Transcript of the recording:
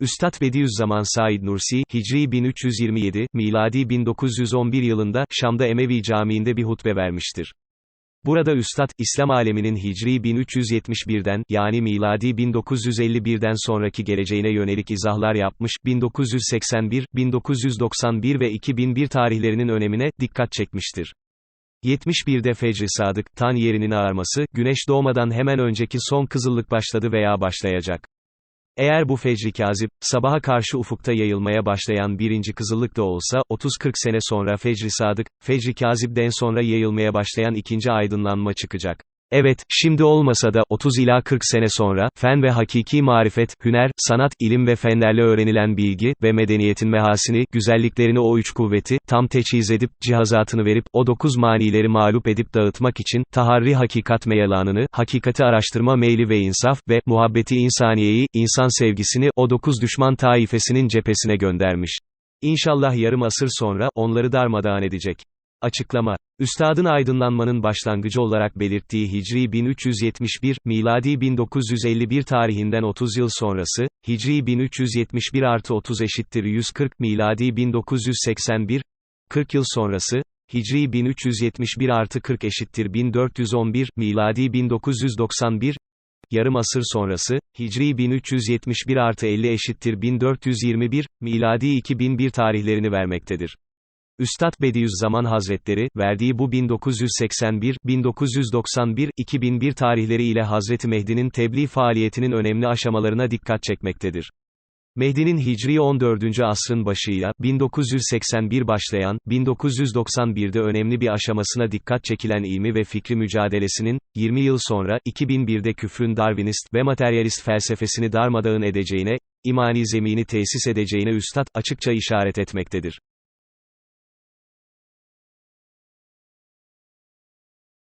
Üstad Bediüzzaman Said Nursi, Hicri 1327, miladi 1911 yılında, Şam'da Emevi Camii'nde bir hutbe vermiştir. Burada Üstad, İslam aleminin Hicri 1371'den, yani miladi 1951'den sonraki geleceğine yönelik izahlar yapmış, 1981, 1991 ve 2001 tarihlerinin önemine, dikkat çekmiştir. 71'de Fecr-i Sadık, tan yerinin ağarması, güneş doğmadan hemen önceki son kızıllık başladı veya başlayacak. Eğer bu fecri kazip, sabaha karşı ufukta yayılmaya başlayan birinci kızıllık da olsa, 30-40 sene sonra fecri sadık, fecri kazipden sonra yayılmaya başlayan ikinci aydınlanma çıkacak. Evet, şimdi olmasa da, 30 ila 40 sene sonra, fen ve hakiki marifet, hüner, sanat, ilim ve fenlerle öğrenilen bilgi ve medeniyetin mehasini, güzelliklerini o üç kuvveti, tam teçhiz edip, cihazatını verip, o dokuz manileri mağlup edip dağıtmak için, taharri hakikat meyalanını, hakikati araştırma meyli ve insaf ve, muhabbeti insaniyeyi, insan sevgisini, o dokuz düşman taifesinin cephesine göndermiş. İnşallah yarım asır sonra, onları darmadağın edecek. Açıklama Üstadın aydınlanmanın başlangıcı olarak belirttiği Hicri 1371, miladi 1951 tarihinden 30 yıl sonrası, Hicri 1371 artı 30 eşittir 140, miladi 1981, 40 yıl sonrası, Hicri 1371 artı 40 eşittir 1411, miladi 1991, yarım asır sonrası, Hicri 1371 artı 50 eşittir 1421, miladi 2001 tarihlerini vermektedir. Üstad Bediüzzaman Hazretleri, verdiği bu 1981, 1991, 2001 tarihleri ile Hazreti Mehdi'nin tebliğ faaliyetinin önemli aşamalarına dikkat çekmektedir. Mehdi'nin Hicri 14. asrın başıyla, 1981 başlayan, 1991'de önemli bir aşamasına dikkat çekilen ilmi ve fikri mücadelesinin, 20 yıl sonra, 2001'de küfrün Darwinist ve materyalist felsefesini darmadağın edeceğine, imani zemini tesis edeceğine Üstad, açıkça işaret etmektedir.